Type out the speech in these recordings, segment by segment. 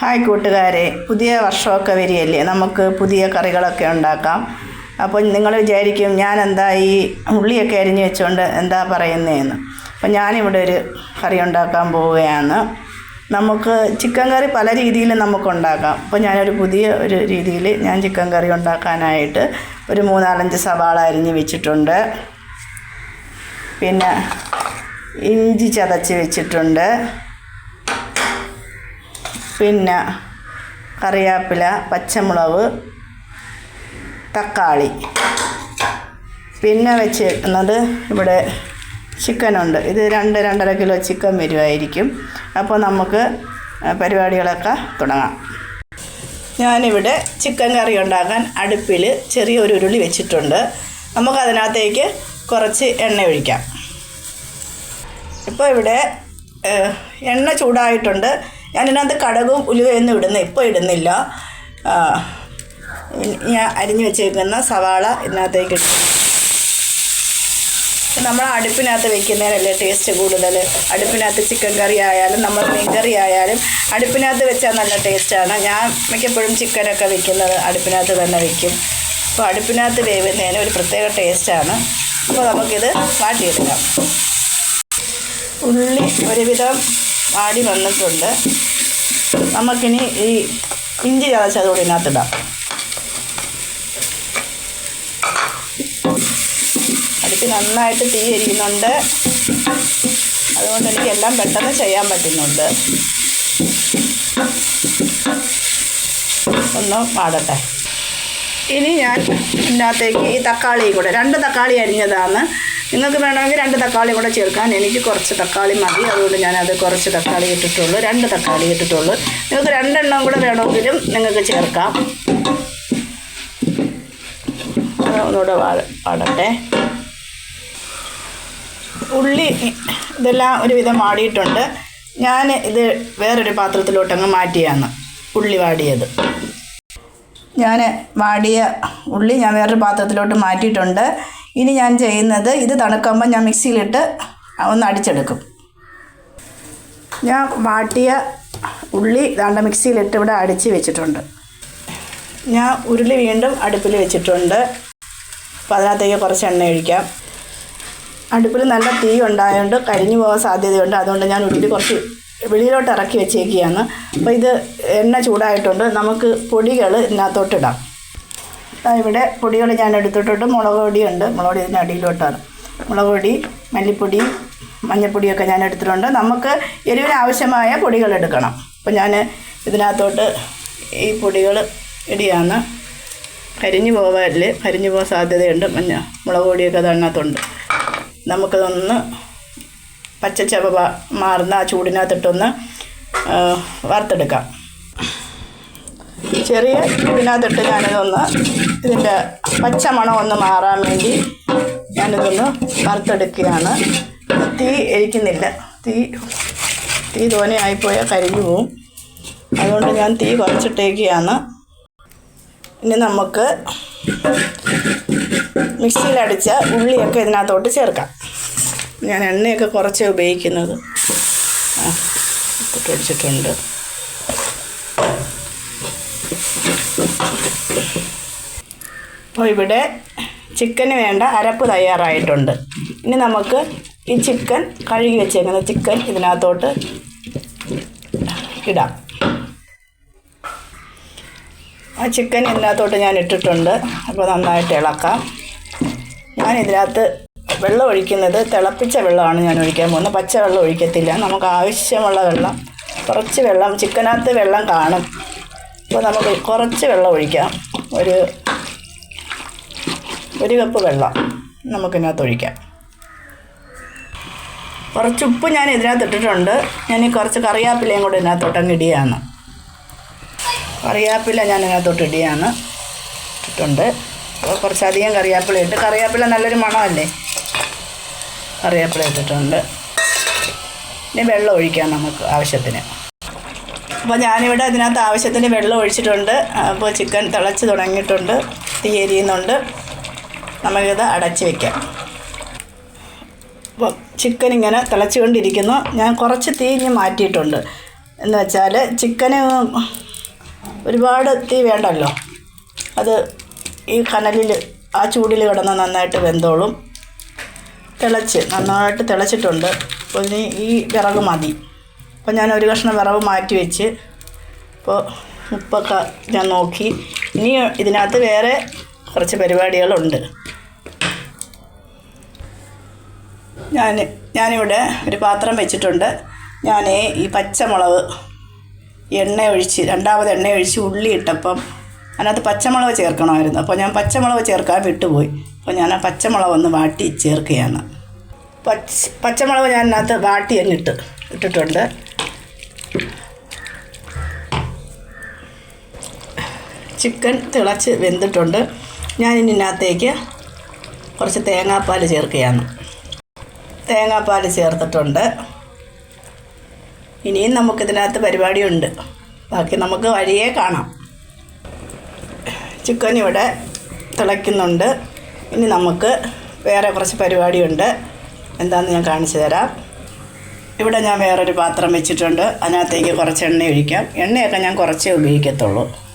Hi കൂട്ടുകാരെ പുതിയ വർഷമൊക്കെ വരികയല്ലേ? നമുക്ക് പുതിയ കറികളൊക്കെ ഉണ്ടാക്കാം. അപ്പോൾ നിങ്ങൾ വിചാരിക്കും ഞാൻ എന്താ ഈ ഉള്ളിയൊക്കെ അരിഞ്ഞു വെച്ചുകൊണ്ട് എന്താ പറയുന്നതെന്ന് അപ്പോൾ ഞാനിവിടെ ഒരു കറി ഉണ്ടാക്കാൻ പോവുകയാണ്. നമുക്ക് ചിക്കൻ കറി പല രീതിയിൽ നമുക്ക് ഉണ്ടാക്കാം അപ്പോൾ ഞാനൊരു പുതിയ ഒരു രീതിയിൽ ഞാൻ ചിക്കൻ കറി ഉണ്ടാക്കാനായിട്ട് ഒരു മൂന്നാലഞ്ച് സവാള അരിഞ്ഞ് വെച്ചിട്ടുണ്ട്. പിന്നെ ഇഞ്ചി ചതച്ച് വെച്ചിട്ടുണ്ട്. പിന്നെ കറിവേപ്പില പച്ചമുളക് തക്കാളി. പിന്നെ വെച്ചിരിക്കുന്നത് ഇവിടെ ചിക്കനുണ്ട് ഇത് രണ്ട് രണ്ടര കിലോ ചിക്കൻ വരുമായിരിക്കും അപ്പോൾ നമുക്ക് പരിപാടികളൊക്കെ തുടങ്ങാം. ഞാനിവിടെ ചിക്കൻ കറി ഉണ്ടാക്കാൻ അടുപ്പിൽ ചെറിയൊരു ഉരുളി വെച്ചിട്ടുണ്ട്. നമുക്കതിനകത്തേക്ക് കുറച്ച് എണ്ണ ഒഴിക്കാം. ഇപ്പോൾ ഇവിടെ എണ്ണ ചൂടായിട്ടുണ്ട്. ഞാനിതിനകത്ത് കടകും ഉലുവയൊന്നും ഇടുന്ന ഇപ്പോൾ ഇടുന്നില്ല. ഞാൻ അരിഞ്ഞു വെച്ചേക്കുന്ന സവാള ഇതിനകത്തേക്ക് ഇട്ടു. നമ്മൾ അടുപ്പിനകത്ത് വെക്കുന്നതിനല്ലേ ടേസ്റ്റ് കൂടുതൽ? അടുപ്പിനകത്ത് ചിക്കൻ കറി ആയാലും നമ്മൾ മീൻ കറി ആയാലും അടുപ്പിനകത്ത് വെച്ചാൽ നല്ല ടേസ്റ്റാണ് ഞാൻ മിക്കപ്പോഴും ചിക്കനൊക്കെ വെക്കുന്നത് അടുപ്പിനകത്ത് തന്നെ വെക്കും. അപ്പോൾ അടുപ്പിനകത്ത് വേവുന്നതിന് ഒരു പ്രത്യേക ടേസ്റ്റാണ് അപ്പോൾ നമുക്കിത് വാട്ടിയെടുക്കാം. ഉള്ളി ഒരുവിധം വാടി വന്നിട്ടുണ്ട്. നമുക്കിനി ഈ ഇഞ്ചി ചതച്ചത് കൂടി ഇതിനകത്തിടാം. അടുത്ത് നന്നായിട്ട് തീ എരിയുന്നുണ്ട്. അതുകൊണ്ട് എനിക്ക് എല്ലാം പെട്ടെന്ന് ചെയ്യാൻ പറ്റുന്നുണ്ട്. ഒന്ന് പാടട്ടെ ഇനി ഞാൻ ഇതിനകത്തേക്ക് ഈ തക്കാളിയും കൂടെ രണ്ട് തക്കാളി അരിഞ്ഞതാണ്. നിങ്ങൾക്ക് വേണമെങ്കിൽ രണ്ട് തക്കാളി കൂടെ ചേർക്കാൻ എനിക്ക് കുറച്ച് തക്കാളി മതി. അതുകൊണ്ട് ഞാനത് കുറച്ച് തക്കാളി ഇട്ടിട്ടുള്ളൂ. രണ്ട് തക്കാളി ഇട്ടിട്ടുള്ളൂ. നിങ്ങൾക്ക് രണ്ടെണ്ണം കൂടെ വേണമെങ്കിലും നിങ്ങൾക്ക് ചേർക്കാം. ഒന്നുകൂടെ വാടട്ടെ. ഉള്ളി ഇതെല്ലാം ഒരുവിധം വാടിയിട്ടുണ്ട്. ഞാൻ ഇത് വേറൊരു പാത്രത്തിലോട്ടങ്ങ് മാറ്റിയാണ് ഉള്ളി വാടിയത്. ഞാൻ വാടിയ ഉള്ളി ഞാൻ വേറൊരു പാത്രത്തിലോട്ട് മാറ്റിയിട്ടുണ്ട്. ഇനി ഞാൻ ചെയ്യുന്നത് ഇത് തണുക്കുമ്പോൾ ഞാൻ മിക്സിയിലിട്ട് ഒന്ന് അടിച്ചെടുക്കും. ഞാൻ വാട്ടിയ ഉള്ളി ദാണ്ട മിക്സിയിലിട്ട് ഇവിടെ അടിച്ച് വെച്ചിട്ടുണ്ട്. ഞാൻ ഉരുളി വീണ്ടും അടുപ്പിൽ വെച്ചിട്ടുണ്ട്. അപ്പോൾ അതിനകത്തേക്ക് കുറച്ച് എണ്ണ ഒഴിക്കാം. അടുപ്പിൽ നല്ല തീ ഉണ്ടായതുകൊണ്ട് കരിഞ്ഞു പോകാൻ സാധ്യതയുണ്ട്. അതുകൊണ്ട് ഞാൻ ഉരുളി കുറച്ച് വെളിയിലോട്ട് ഇറക്കി വെച്ചേക്കുകയാണ്. അപ്പോൾ ഇത് എണ്ണ ചൂടായിട്ടുണ്ട്. നമുക്ക് പൊടികൾ ഇതിനകത്തോട്ടിടാം ഇവിടെ പൊടികൾ ഞാൻ എടുത്തിട്ടുണ്ട്. മുളക് പൊടിയുണ്ട്. മുളക് പൊടി ഇതിന്റെ അടിയിലോട്ടാണ്. മുളക് പൊടി മല്ലിപ്പൊടി മഞ്ഞൾപ്പൊടിയൊക്കെ ഞാൻ എടുത്തിട്ടുണ്ട്. നമുക്ക് എരിവിന് ആവശ്യമായ പൊടികൾ എടുക്കണം. അപ്പോൾ ഞാൻ ഇതിനകത്തോട്ട് ഈ പൊടികൾ ഇടിയാണ്. കരിഞ്ഞു പോകാറില്ല കരിഞ്ഞു പോകാൻ സാധ്യതയുണ്ട്. മഞ്ഞ മുളക് പൊടിയൊക്കെ അതിനകത്തുണ്ട്. നമുക്കതൊന്ന് പച്ചച്ചവ മാറുന്ന ആ ചൂടിനകത്തിട്ടൊന്ന് വറുത്തെടുക്കാം. ചെറിയ ഇതിനകത്തിട്ട് ഞാനിതൊന്ന് ഇതിന്റെ പച്ചമണം ഒന്ന് മാറാൻ വേണ്ടി ഞാനിതൊന്ന് വറുത്തെടുക്കുകയാണ്. തീ എരിക്കുന്നില്ല. തീ തീ തോനെയായിപ്പോയാൽ കരിഞ്ഞു പോവും. അതുകൊണ്ട് ഞാൻ തീ കുറച്ചിട്ടേക്കുകയാണ്. ഇനി നമുക്ക് മിക്സിയിലടിച്ച ഉള്ളിയൊക്കെ ഇതിനകത്തോട്ട് ചേർക്കാം. ഞാൻ എണ്ണയൊക്കെ കുറച്ചേ ഉപയോഗിക്കുന്നത്. ആ ഇട്ടിട്ട് അപ്പോൾ ഇവിടെ ചിക്കന് വേണ്ട അരപ്പ് തയ്യാറായിട്ടുണ്ട്. ഇനി നമുക്ക് ഈ ചിക്കൻ കഴുകി വെച്ചേക്കുന്ന ചിക്കൻ ഇതിനകത്തോട്ട് ഇടാം. ആ ചിക്കൻ ഇതിനകത്തോട്ട് ഞാൻ ഇട്ടിട്ടുണ്ട്. അപ്പോൾ നന്നായിട്ട് ഇളക്കാം. ഞാൻ ഇതിനകത്ത് വെള്ളം ഒഴിക്കുന്നത് തിളപ്പിച്ച വെള്ളമാണ് ഞാൻ ഒഴിക്കാൻ പോകുന്നത്. പച്ച വെള്ളം ഒഴിക്കത്തില്ല. നമുക്ക് ആവശ്യമുള്ള വെള്ളം കുറച്ച് വെള്ളം ചിക്കനകത്ത് വെള്ളം കാണും. അപ്പോൾ നമുക്ക് കുറച്ച് വെള്ളം ഒഴിക്കാം. ഒരു ഒരു കപ്പ് വെള്ളം നമുക്കിതിനകത്ത് ഒഴിക്കാം. കുറച്ച് ഉപ്പ് ഞാൻ ഇതിനകത്ത് ഇട്ടിട്ടുണ്ട്. ഞാൻ ഈ കുറച്ച് കറിയാപ്പിലയും കൂടെ ഇതിനകത്തോട്ട് അങ്ങ് ഇടിയാണ്. കറിവേപ്പില ഞാൻ ഇതിനകത്തോട്ട് ഇടിയാണ്. ഇട്ടിട്ടുണ്ട്. കുറച്ചധികം കറിവേപ്പില ഇട്ട് കറിയാപ്പില നല്ലൊരു മണമല്ലേ? കറിവേപ്പില ഇട്ടിട്ടുണ്ട്. ഇനി വെള്ളം ഒഴിക്കാം നമുക്ക് ആവശ്യത്തിന്. അപ്പോൾ ഞാനിവിടെ അതിനകത്ത് ആവശ്യത്തിന് വെള്ളം ഒഴിച്ചിട്ടുണ്ട്. അപ്പോൾ ചിക്കൻ തിളച്ച് തുടങ്ങിയിട്ടുണ്ട്. തീ എരിയുന്നുണ്ട്. നമുക്കിത് അടച്ച് വെക്കാം. അപ്പോൾ ചിക്കൻ ഇങ്ങനെ തിളച്ചുകൊണ്ടിരിക്കുന്നു. ഞാൻ കുറച്ച് തീ ഇനി മാറ്റിയിട്ടുണ്ട്. എന്ന് വെച്ചാൽ ചിക്കന് ഒരുപാട് തീ വേണ്ടല്ലോ. അത് ഈ കനലിൽ ആ ചൂടിൽ കിടന്ന് നന്നായിട്ട് വെന്തോളും. തിളച്ച് നന്നായിട്ട് തിളച്ചിട്ടുണ്ട്. അപ്പോൾ ഇനി ഈ വിറക് മതി. അപ്പോൾ ഞാൻ ഒരു കഷ്ണം വിറക് മാറ്റി വെച്ച് ഇപ്പോൾ ഉപ്പൊക്കെ ഞാൻ നോക്കി. ഇനി ഇതിനകത്ത് വേറെ കുറച്ച് പരിപാടികളുണ്ട്. ഞാൻ ഞാനിവിടെ ഒരു പാത്രം വെച്ചിട്ടുണ്ട്. ഞാൻ ഈ പച്ചമുളക് എണ്ണ ഒഴിച്ച് രണ്ടാമത് എണ്ണ ഒഴിച്ച് ഉള്ളി ഇട്ടപ്പം അതിനകത്ത് പച്ചമുളക് ചേർക്കണമായിരുന്നു. അപ്പോൾ ഞാൻ പച്ചമുളക് ചേർക്കാൻ വിട്ടുപോയി. അപ്പോൾ ഞാൻ ആ പച്ചമുളക് ഒന്ന് വാട്ടി ചേർക്കുകയാണ്. പച്ച പച്ചമുളക് ഞാൻ അതിനകത്ത് വാട്ടി അങ്ങിട്ട് ഇട്ടിട്ടുണ്ട്. ചിക്കൻ തിളച്ച് വെന്തിട്ടുണ്ട്. ഞാൻ ഇതിനകത്തേക്ക് കുറച്ച് തേങ്ങാപ്പാൽ ചേർക്കുകയാണ്. തേങ്ങാപ്പാൽ ചേർത്തിട്ടുണ്ട്. ഇനിയും നമുക്കിതിനകത്ത് പരിപാടിയുണ്ട്. ബാക്കി നമുക്ക് വഴിയേ കാണാം. ചിക്കൻ ഇവിടെ തിളയ്ക്കുന്നുണ്ട്. ഇനി നമുക്ക് വേറെ കുറച്ച് പരിപാടിയുണ്ട്. എന്താണെന്ന് ഞാൻ കാണിച്ചു തരാം. ഇവിടെ ഞാൻ വേറൊരു പാത്രം വെച്ചിട്ടുണ്ട്. അതിനകത്തേക്ക് കുറച്ച് എണ്ണ ഒഴിക്കാം. എണ്ണയൊക്കെ ഞാൻ കുറച്ചേ ഉപയോഗിക്കത്തുള്ളൂ.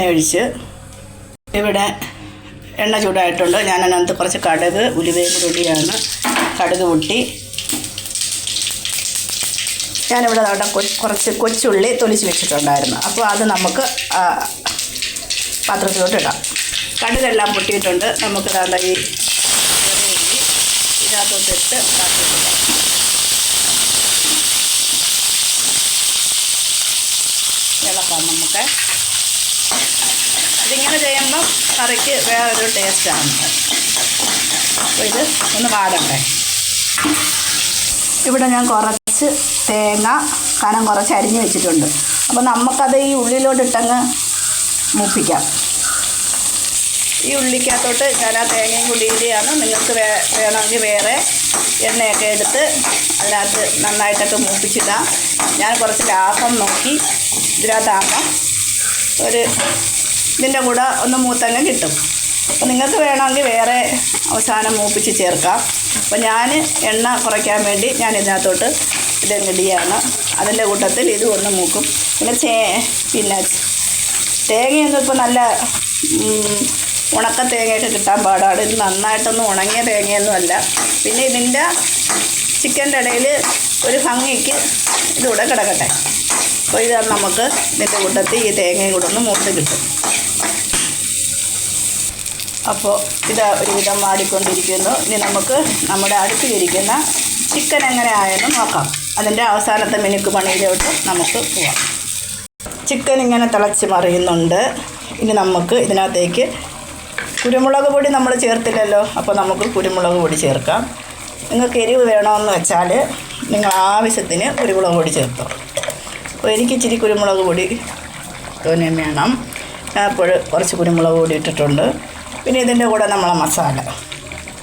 എണ്ണ ഒഴിച്ച് ഇവിടെ എണ്ണ ചൂടായിട്ടുണ്ട്. ഞാൻ അതിനകത്ത് കുറച്ച് കടുക് ഉലുവയും കൂടിയാണ് കടുക് പൊട്ടി. ഞാനിവിടെ അവിടെ കുറച്ച് കൊച്ചുള്ളി തൊലിച്ച് വെച്ചിട്ടുണ്ടായിരുന്നു. അപ്പോൾ അത് നമുക്ക് പാത്രത്തിലോട്ട് ഇടാം. കടുകെല്ലാം പൊട്ടിയിട്ടുണ്ട്. നമുക്ക് ഇതാണ്ട ഈ ഇതിനകത്തോട്ടിട്ട് കാട്ടിയിട്ടിടാം ഇളക്കാം നമുക്ക് ഇതിങ്ങനെ ചെയ്യുമ്പം കറിക്ക് വേറൊരു ടേസ്റ്റാണ്. അപ്പോൾ ഇത് ഒന്ന് വാടട്ടെ ഇവിടെ ഞാൻ കുറച്ച് തേങ്ങ കനം കുറച്ച് അരിഞ്ഞ് വെച്ചിട്ടുണ്ട്. അപ്പോൾ നമുക്കത് ഈ ഉള്ളിലോട്ട് ഇട്ടങ്ങ് മൂപ്പിക്കാം. ഈ ഉള്ളിക്കകത്തോട്ട് ഞാൻ ആ തേങ്ങയും കൂടി ഇടുകയാണ് നിങ്ങൾക്ക് വേ വേണമെങ്കിൽ വേറെ എണ്ണയൊക്കെ എടുത്ത് അതിനകത്ത് നന്നായിട്ടൊക്കെ മൂപ്പിച്ചിടാം. ഞാൻ കുറച്ച് ലാഭം നോക്കി ഇതിനകത്താകുമ്പം ഒരു ഇതിന്റെ കൂടെ ഒന്ന് മൂത്തങ്ങ് കിട്ടും. അപ്പോൾ നിങ്ങൾക്ക് വേണമെങ്കിൽ വേറെ അവസാനം മൂപ്പിച്ച് ചേർക്കാം. അപ്പോൾ ഞാൻ എണ്ണ കുറയ്ക്കാൻ വേണ്ടി ഞാൻ ഇതിനകത്തോട്ട് ഇത് ഇടുകയാണ്. അതിന്റെ കൂട്ടത്തിൽ ഇതും ഒന്ന് മൂക്കും. പിന്നെ ചേ പിന്നെ തേങ്ങയൊന്നും ഇപ്പോൾ നല്ല ഉണക്ക തേങ്ങയൊക്കെ കിട്ടാൻ പാടാണ്. ഇത് നന്നായിട്ടൊന്നും ഉണങ്ങിയ തേങ്ങയൊന്നും അല്ല. പിന്നെ ഇതിന്റെ ചിക്കന്റെ ഇടയിൽ ഒരു ഭംഗിക്ക് ഇതുകൂടെ കിടക്കട്ടെ. അപ്പോൾ ഇത് നമുക്ക് ഇതിന്റെ കൂട്ടത്തിൽ ഈ തേങ്ങയും കൂടെ ഒന്ന് മൂത്ത് കിട്ടും. അപ്പോൾ ഇത് ഒരുവിധം വാടിക്കൊണ്ടിരിക്കുന്നു. ഇനി നമുക്ക് നമ്മുടെ അടുപ്പിലിരിക്കുന്ന ചിക്കൻ എങ്ങനെ ആയെന്ന് നോക്കാം. അതിന്റെ അവസാനത്തെ മിനുക്ക് പണിയിലോട്ട് നമുക്ക് പോവാം. ചിക്കൻ ഇങ്ങനെ തിളച്ച് മറിയുന്നുണ്ട്. ഇനി നമുക്ക് ഇതിനകത്തേക്ക് കുരുമുളക് പൊടി നമ്മൾ ചേർത്തില്ലല്ലോ അപ്പോൾ നമുക്ക് കുരുമുളക് പൊടി ചേർക്കാം. നിങ്ങൾക്ക് എരിവ് വേണമെന്ന് വെച്ചാൽ നിങ്ങൾ ആവശ്യത്തിന് കുരുമുളക് പൊടി ചേർത്തോ. എനിക്ക് ഇച്ചിരി കുരുമുളക് പൊടി തോന്നിയും വേണം. അപ്പോൾ കുറച്ച് കുരുമുളക് പൊടി ഇട്ടിട്ടുണ്ട്. പിന്നെ ഇതിന്റെ കൂടെ നമ്മളെ മസാല.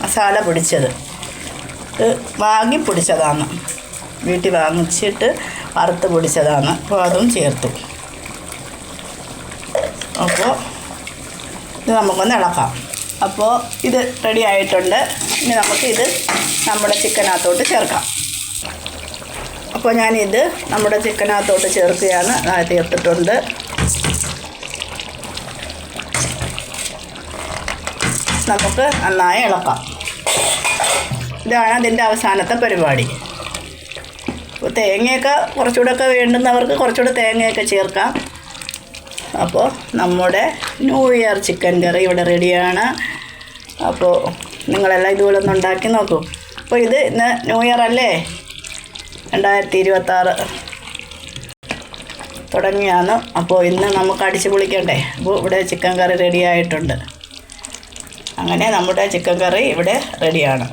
മസാല പൊടിച്ചത്. ഇത് വാങ്ങി പൊടിച്ചതാണ്. വീട്ടിൽ വാങ്ങിച്ചിട്ട് വറുത്ത് പൊടിച്ചതാണ്. അപ്പോൾ അതും ചേർത്തു. അപ്പോൾ ഇത് നമുക്കൊന്ന് ഇളക്കാം. അപ്പോൾ ഇത് റെഡി ആയിട്ടുണ്ട്. ഇനി ഇത് നമ്മുടെ ചിക്കനകത്തോട്ട് ചേർക്കാം. അപ്പോൾ ഞാനിത് നമ്മുടെ ചിക്കനകത്തോട്ട് ചേർക്കുകയാണ്. അത് ചേർത്തിട്ടുണ്ട് നമുക്ക് നന്നായി ഇളക്കാം. ഇതാണ് അതിന്റെ അവസാനത്തെ പരിപാടി. അപ്പോൾ തേങ്ങയൊക്കെ കുറച്ചുകൂടെ ഒക്കെ വേണ്ടുന്നവർക്ക് കുറച്ചുകൂടെ തേങ്ങയൊക്കെ ചേർക്കാം. അപ്പോൾ നമ്മുടെ ന്യൂ ഇയർ ചിക്കൻ കറി ഇവിടെ റെഡിയാണ്. അപ്പോൾ നിങ്ങളെല്ലാം ഇതുപോലെ ഒന്ന് ഉണ്ടാക്കി നോക്കൂ. അപ്പോൾ ഇത് ഇന്ന് ന്യൂ ഇയർ അല്ലേ? രണ്ടായിരത്തി ഇരുപത്താറ് തുടങ്ങിയാണ്. അപ്പോൾ ഇന്ന് നമുക്ക് അടിച്ചു പൊളിക്കണ്ടേ? അപ്പോൾ ഇവിടെ ചിക്കൻ കറി റെഡിയായിട്ടുണ്ട് അങ്ങനെ നമ്മുടെ ചിക്കൻ കറി ഇവിടെ റെഡിയാണ്.